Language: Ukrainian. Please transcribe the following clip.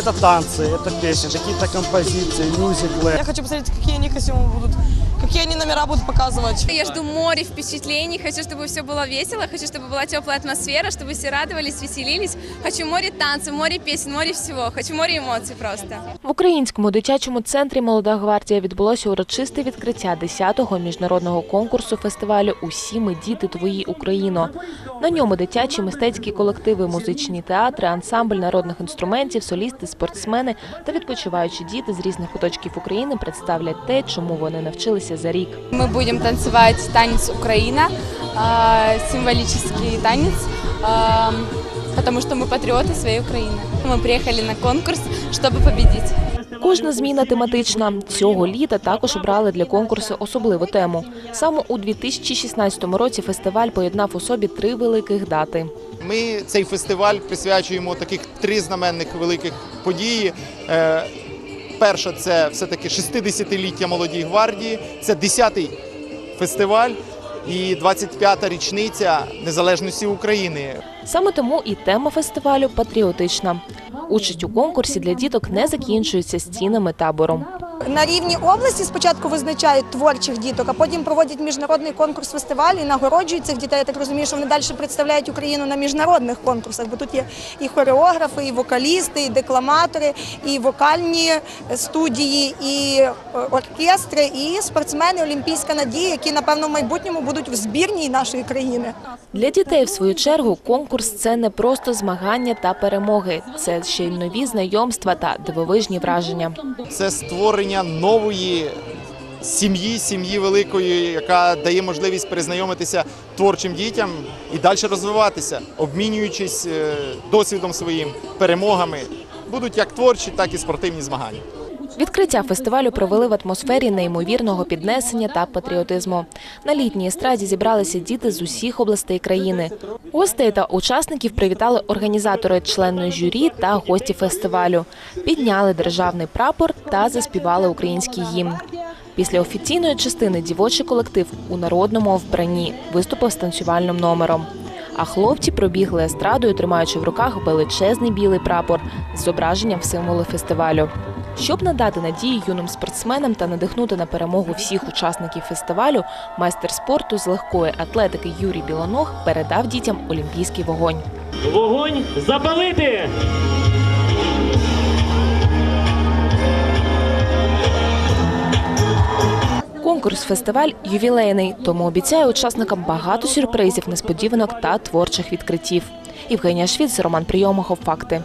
Это танцы, это песни, какие-то композиции, мюзиклы. Я хочу посмотреть, какие они костюмы будут, какие они номера будут показывать. Я жду море впечатлений, хочу, чтобы все было весело, хочу, чтобы была теплая атмосфера, чтобы все радовались, веселились. Хочу море танцев, море песен, море всего. Хочу море эмоций просто. В українському дитячому центрі Молода гвардія відбулося урочисте відкриття 10-го міжнародного конкурсу фестивалю Усі ми діти твої Україно. На ньому дитячі мистецькі колективи, музичні театри, ансамбль народних інструментів, солісти, спортсмени та відпочиваючі діти з різних куточків України представлять те, чому вони навчилися за рік. Мы будем танцевать танец Украина, а, символический танец, а, потому что мы патриоты своей Украины. Мы приехали на конкурс, чтобы победить. Кожна зміна тематична. Цього літа також обрали для конкурсу особливу тему. Саме у 2016 році фестиваль поєднав у собі три великих дати. Ми цей фестиваль присвячуємо таких три знаменних великих події. Е, Перша це все-таки 60-ліття молодій гвардії, це 10-й фестиваль і 25-та річниця незалежності України. Саме тому і тема фестивалю патріотична. Участь у конкурсі для діток не закінчується стінами табору. На рівні області спочатку визначають творчих діток, а потім проводять міжнародний конкурс фестивалю і нагороджують цих дітей. Я так розумію, що вони далі представляють Україну на міжнародних конкурсах, бо тут є і хореографи, і вокалісти, і декламатори, і вокальні студії, і е, оркестри, і спортсмени Олімпійська надія, які напевно в майбутньому будуть в збірній нашої країни. Для дітей, в свою чергу, конкурс це не просто змагання та перемоги, це ще й нові знайомства та дивовижні враження. Це створення нової сім'ї, сім'ї великої, яка дає можливість перезнайомитися творчим дітям і далі розвиватися, обмінюючись е, досвідом своїм, перемогами. Будуть як творчі, так і спортивні змагання. Відкриття фестивалю провели в атмосфері неймовірного піднесення та патріотизму. На літній естраді зібралися діти з усіх областей країни. Гостей та учасників привітали організатори, члени журі та гості фестивалю. Підняли державний прапор та заспівали український гімн. Після офіційної частини дівочий колектив у народному вбранні виступив з танцювальним номером. А хлопці пробігли естрадою, тримаючи в руках величезний білий прапор з зображенням символу фестивалю. Щоб надати надії юним спортсменам та надихнути на перемогу всіх учасників фестивалю, майстер спорту з легкої атлетики Юрій Білоног передав дітям олімпійський вогонь. Вогонь запалити! Конкурс-фестиваль ювілейний, тому обіцяє учасникам багато сюрпризів, несподіванок та творчих відкриттів. Євгенія Швіц, Роман Прийомахов. Факти.